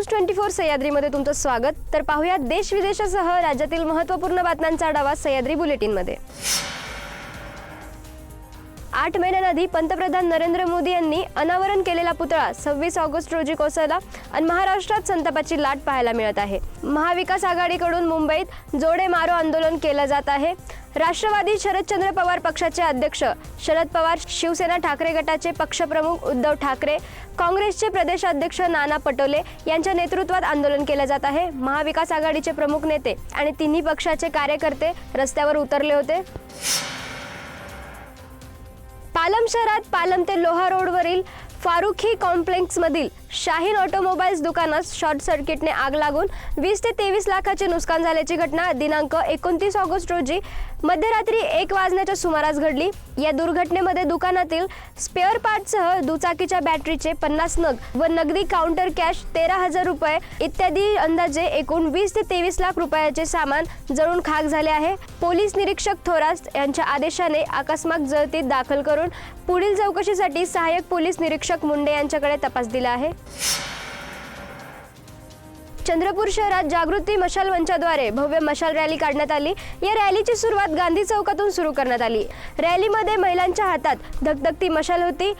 news twenty four सह्याद्रीमध्ये तुमचं स्वागत. तर पाहूया देश विदेशासह राज्यातील महत्त्वपूर्ण बातम्यांचा आढावा सह्याद्री बुलेटिनमध्ये. आठ महिन्यांआधी पंतप्रधान नरेंद्र मोदी यांनी अनावरण केलेला पुतळा सव्वीस ऑगस्ट रोजी कोसळला आणि महाराष्ट्रात संतापाची लाट पाहायला मिळत आहे. महाविकास आघाडीकडून मुंबईत जोडे मारो आंदोलन केलं जात आहे. राष्ट्रवादी शरदचंद्र पवार पक्षाचे अध्यक्ष शरद पवार शिवसेना ठाकरे गटाचे पक्षप्रमुख उद्धव ठाकरे काँग्रेसचे प्रदेशाध्यक्ष नाना पटोले यांच्या नेतृत्वात आंदोलन केलं जात आहे. महाविकास आघाडीचे प्रमुख नेते आणि तिन्ही पक्षाचे कार्यकर्ते रस्त्यावर उतरले होते. पालम शहरात पालम ते लोहा रोडवरील फारुखी कॉम्प्लेक्समधील शाहीन ऑटोमोबाईल्स दुकानात शॉर्ट सर्किटने आग लागून वीस ते तेवीस लाखाचे नुकसान झाल्याची घटना दिनांक एकोणतीस ऑगस्ट रोजी मध्यरात्री एक वाजण्याच्या सुमारास घडली. या दुर्घटनेमध्ये दुकानातील स्पेअर पार्टसह दुचाकीच्या बॅटरीचे पन्नास नग व नगदी काउंटर कॅश तेरा हजार रुपये इत्यादी अंदाजे एकूण वीस ते तेवीस लाख रुपयाचे सामान जळून खाक झाले आहे. पोलीस निरीक्षक थोरास यांच्या आदेशाने अकस्मात जळतीत दाखल करून पुढील चौकशीसाठी सहाय्यक पोलीस निरीक्षक मुंडे यांच्याकडे तपास दिला आहे. चंद्रपूर शहरात जागृती मशाल मंचाद्वारे भव्य मशाल रॅली काढण्यात आली. या रॅलीची सुरुवात गांधी चौकातून सुरू करण्यात आली. रॅलीमध्ये महिलांच्या हातात धगधगती मशाल होती.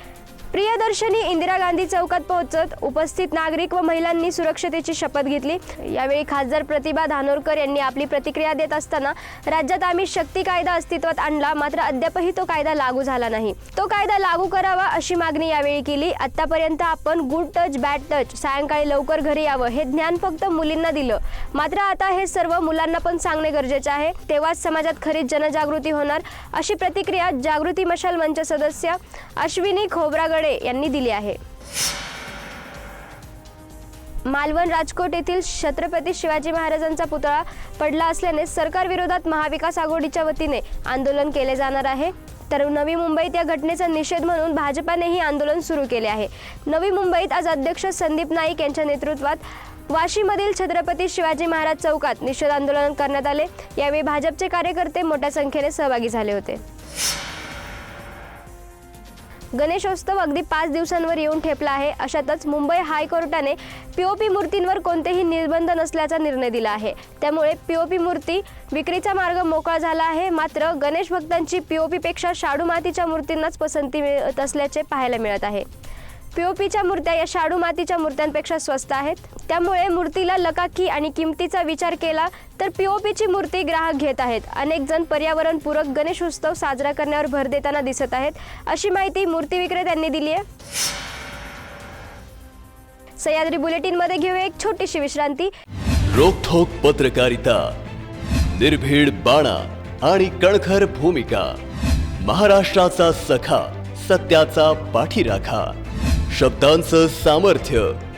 प्रियदर्शनी इंदिरा गांधी चौकात पोहोचत उपस्थित नागरिक व महिलांनी सुरक्षतेची शपथ घेतली. यावेळी खासदार प्रतिभा धानोरकर यांनी आपली प्रतिक्रिया देत असताना राज्यात आम्ही शक्ती कायदा अस्तित्वात आणला मात्र अद्यापही तो कायदा लागू झाला नाही. तो कायदा लागू करावा अशी मागणी यावेळी केली. आतापर्यंत आपण गुड टच बॅड टच सायंकाळी लवकर घरी यावं हे ज्ञान फक्त मुलींना दिलं. मात्र आता हे सर्व मुलांना पण सांगणे गरजेचे आहे. तेव्हाच समाजात खरीच जनजागृती होणार अशी प्रतिक्रिया जागृती मशाल मंच सदस्य अश्विनी खोबरागड यांनी दिली आहे. मालवण राजकोट येथील छत्रपती शिवाजी महाराजांचा पुतळा पडला असल्याने सरकार विरोधात महाविकास आघाडीच्या वतीने आंदोलन केले जाणार आहे. तर नवी मुंबईत या घटनेचा निषेध म्हणून भाजपानेही आंदोलन सुरू केले आहे. नवी मुंबईत आज अध्यक्ष संदीप नाईक यांच्या नेतृत्वात वाशीमधील छत्रपती शिवाजी महाराज चौकात निषेध आंदोलन करण्यात आले. यावेळी भाजपचे कार्यकर्ते मोठ्या संख्येने सहभागी झाले होते. गणेशोत्सव अगदी पाच दिवसांवर येऊन ठेपला आहे. अशातच मुंबई हायकोर्टाने पीओपी मूर्तींवर कोणतेही निर्बंध नसल्याचा निर्णय दिला आहे. त्यामुळे पीओपी मूर्ती विक्रीचा मार्ग मोकळा झाला आहे. मात्र गणेश भक्तांची पीओपीपेक्षा शाडू मातीच्या मूर्तींनाच पसंती मिळत असल्याचे पाहायला मिळत आहे. पीओपीच्या मूर्त्या या शाडू मातीच्या मूर्त्यांपेक्षा स्वस्त आहेत. त्यामुळे मूर्तीला लकाकी आणि किमतीचा विचार केला तर पीओपीची मूर्ती ग्राहक घेत आहेत. अनेक जण पर्यावरणपूरक गणेशोत्सव साजरा करण्यावर भर देताना दिसत आहेत. अशी माहिती मूर्ती विक्रेत्यांनी दिली आहे. सह्याद्री बुलेटिनमध्ये घेऊया एक छोटीशी विश्रांती. रोखोक पत्रकारिता निर्भीड बाणा आणि कणखर भूमिका महाराष्ट्राचा सखा सत्याचा पाठीराखा शब्दांचं सामर्थ्य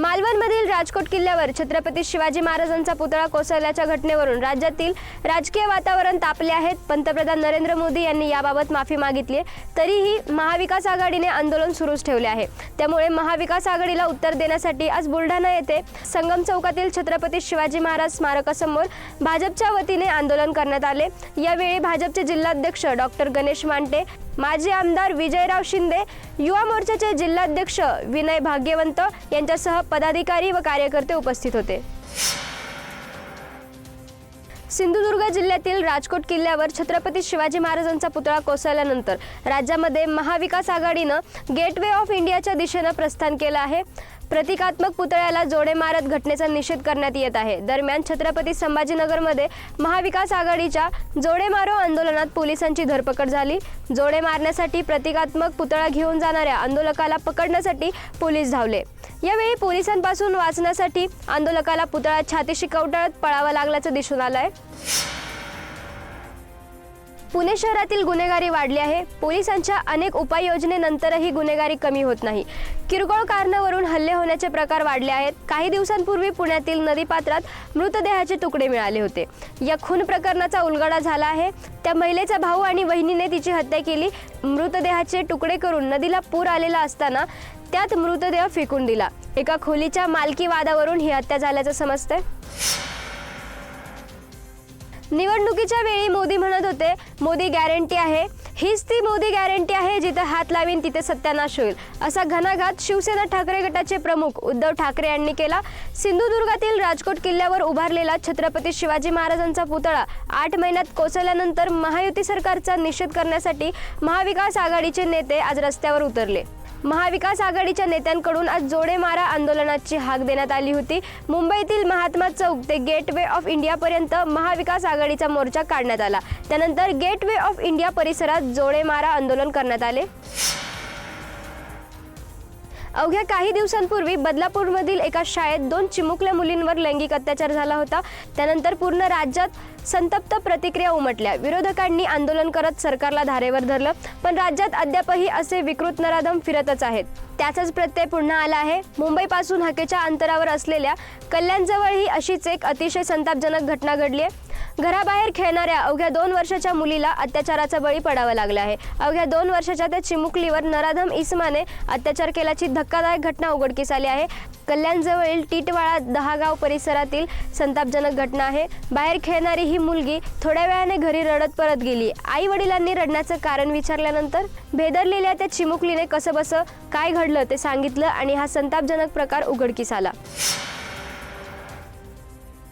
मालवणमधील राजकोट किल्ल्यावर छत्रपती शिवाजी महाराजांचा पुतळा कोसळल्याच्या घटनेवरून राज्यातील राजकीय वातावरण तापले आहेत पंतप्रधान नरेंद्र मोदी यांनी याबाबत माफी मागितली तरीही महाविकास आघाडीने आंदोलन सुरूच ठेवले आहे. त्यामुळे महाविकास आघाडीला उत्तर देण्यासाठी आज बुलढाणा येथे संगम चौकातील छत्रपती शिवाजी महाराज स्मारकासमोर भाजपच्या वतीने आंदोलन करण्यात आले. यावेळी भाजपचे जिल्हाध्यक्ष डॉक्टर गणेश मांटे माजी आमदार विजयराव शिंदे युवा मोर्चाचे जिल्हाध्यक्ष विनय भाग्यवंत यांच्यासह पदाधिकारी व कार्यकर्ते उपस्थित होते. सिंधुदुर्ग जिल्ह्यातील राजकोट किल्ल्यावर छत्रपती शिवाजी महाराजांचा पुतळा कोसळल्यानंतर राज्यामध्ये महाविकास आघाडीनं गेटवे ऑफ इंडियाच्या दिशेनं प्रस्थान केलं आहे. प्रतिकात्मक पुतळ्याला जोडे मारत घटनेचा निषेध करण्यात येत आहे. दरम्यान छत्रपती संभाजीनगरमध्ये महाविकास आघाडीच्या जोडे मारो आंदोलनात पोलिसांची धरपकड झाली. जोडे मारण्यासाठी प्रतिकात्मक पुतळा घेऊन जाणाऱ्या आंदोलकाला पकडण्यासाठी पोलीस धावले. यावेळी पोलिसांपासून वाचण्यासाठी आंदोलकाला पुतळा छातीशी कवटाळत पळावा लागल्याचं दिसून आलंय. पुणे शहरातील गुन्हेगारी वाढली आहे. पोलिसांच्या अनेक उपाययोजनेनंतरही गुन्हेगारी कमी होत नाही. किरकोळ कारणावरून हल्ले होण्याचे प्रकार वाढले आहेत. काही दिवसांपूर्वी पुण्यातील नदीपात्रात मृतदेहाचे तुकडे मिळाले होते. या खून प्रकरणाचा उलगडा झाला आहे. त्या महिलेचा भाऊ आणि वहिनीने तिची हत्या केली. मृतदेहाचे तुकडे करून नदीला पूर आलेला असताना त्यात मृतदेह फेकून दिला. एका खोलीच्या मालकी वादावरून ही हत्या झाल्याचं समजतंय. निवडणुकीच्या वेळी मोदी म्हणत होते मोदी गॅरंटी आहे. हीच ती मोदी गॅरंटी आहे जिथे हात लावीन तिथे सत्यानाश होईल. असा घणाघात शिवसेना ठाकरे गटाचे प्रमुख उद्धव ठाकरे यांनी केला. सिंधुदुर्गातील राजकोट किल्ल्यावर उभारलेला छत्रपती शिवाजी महाराजांचा पुतळा आठ महिन्यात कोसळल्यानंतर महायुती सरकारचा निषेध करण्यासाठी महाविकास आघाडीचे नेते आज रस्त्यावर उतरले. महाविकास आघाडीच्या नेत्यांकडून आज जोडेमारा आंदोलनाची हाक देण्यात आली होती. मुंबईतील महात्मा चौक ते गेटवे ऑफ इंडियापर्यंत महाविकास आघाडीचा मोर्चा काढण्यात आला. त्यानंतर गेटवे ऑफ इंडिया परिसरात जोडेमारा आंदोलन करण्यात आले. अवघ्या काही दिवसांपूर्वी बदलापूरमधील एका शाळेत दोन चिमुकल्या मुलींवर लैंगिक अत्याचार झाला होता. त्यानंतर पूर्ण राज्यात संतप्त प्रतिक्रिया उमटल्या. विरोधकांनी आंदोलन करत सरकारला धारेवर धरलं पण राज्यात अद्यापही असे विकृत नराधम फिरतच आहेत. त्याचाच प्रत्यय पुन्हा आला आहे. मुंबईपासून हकेच्या अंतरावर असलेल्या कल्याणजवळही अशीच एक अतिशय संतापजनक घटना घडली आहे. घराबाहेर खेळणाऱ्या अवघ्या दोन वर्षाच्या मुलीला अत्याचाराचा बळी पडावा लागला आहे. अवघ्या दोन वर्षाच्या त्या चिमुकलीवर नराधम इस्माने अत्याचार केल्याची धक्कादायक घटना उघडकीस आली आहे. कल्याणजवळील टिटवाळा दहागाव परिसरातील संतापजनक घटना आहे. बाहेर खेळणारी ही मुलगी थोड्या वेळाने घरी रडत परत गेली. आई वडिलांनी रडण्याचं कारण विचारल्यानंतर भेदरलेल्या त्या चिमुकलीने कसं बसं काय घडलं ते सांगितलं आणि हा संतापजनक प्रकार उघडकीस आला.